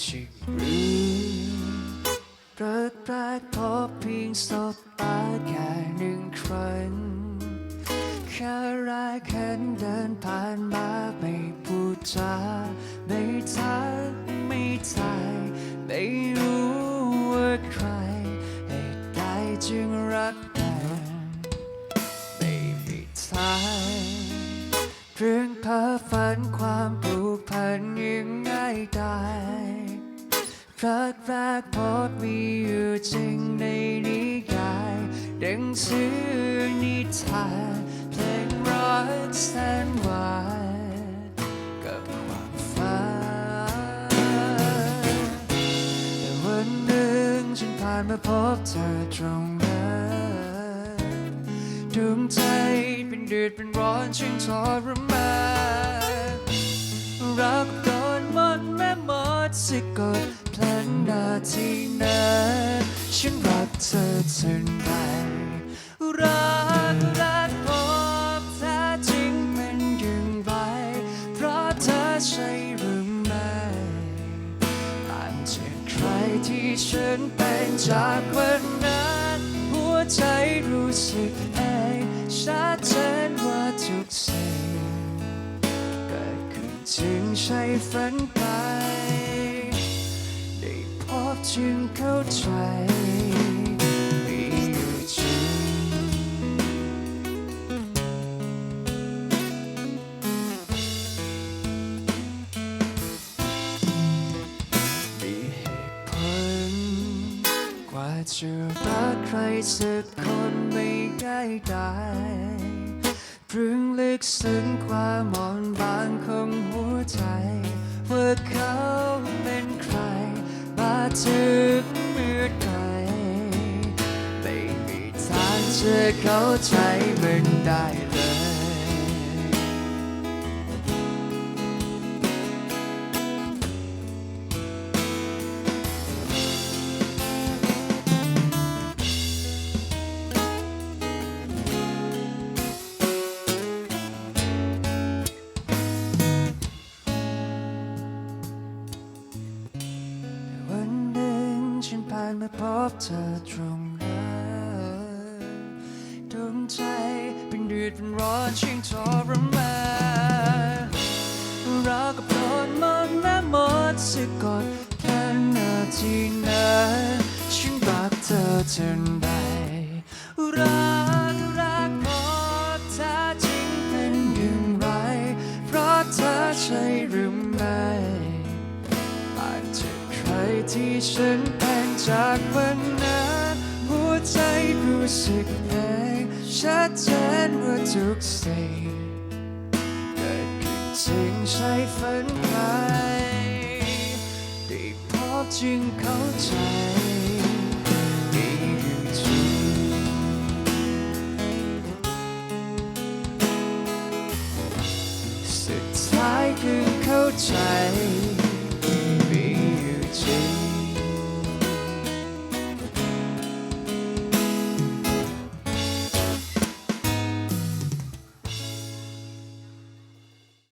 จริงหรือรักแรกพบเพียงสบตาแค่หนึ่งครั้งแค่แรกเห็นเดินผ่านมาไม่พูดจาไม่ทักไม่ทายไม่รู้ว่าใครเหตุใดจึงรักกันไม่มีทางเรื่องเพ้อฝันความผูก พันยังง่ายได้รักแรกพบมีอยู่จริงในนิยายหนังสือนิทานเพลงรักแสนหวานกับความฝันแต่วันหนึ่งฉันผ่านมาพบเธอตรงนั้นดวงใจเป็นเดือดเป็นร้อนช่างทรมาน รักโดนมนแม่มดสะกดพลันนาทีนั้นฉันรักเธอถึงไหนรักรักพบแท้จริงเป็นอย่างไร เพราะเธอใช่หรือไม่ต่างจากใครที่ฉันเป็นจากวันนั้นหัวใจรู้สึกเองชัดเจนว่าทุกสิ่ง จึงใช่ฝันไป ได้พบจึงเข้าใจมีอยู่จริงมีเหตุผลกว่าจะรักใครสักคนไม่ได้ได้ พรึงลึกซึ้งความมอนบางของหัวใจ ว่าเขาเป็นใครมาถึงเมื่อไหรไม่มีทางจะเข้าใจมันได้ ฉันผ่านมาพบเธอตรงนั้นดวงใจเป็นเดือดเป็นร้อนชิงทรมานเรากับโดนมนต์แม่มดสะกดแค่นาทีนั้นฉันรักเธอจนได้รักรักพบเธอจริงเป็นอย่างไร เพราะเธอใช่หรือไม่ต่างจากใครที่ฉัน จากวันนั้นหัวใจรู้สึกเองชัดเจนว่าทุกสิ่งเกิดขึ้นจริงใช่ฝันไปได้พบจึงเข้าใจสุดท้ายคือเข้าใจ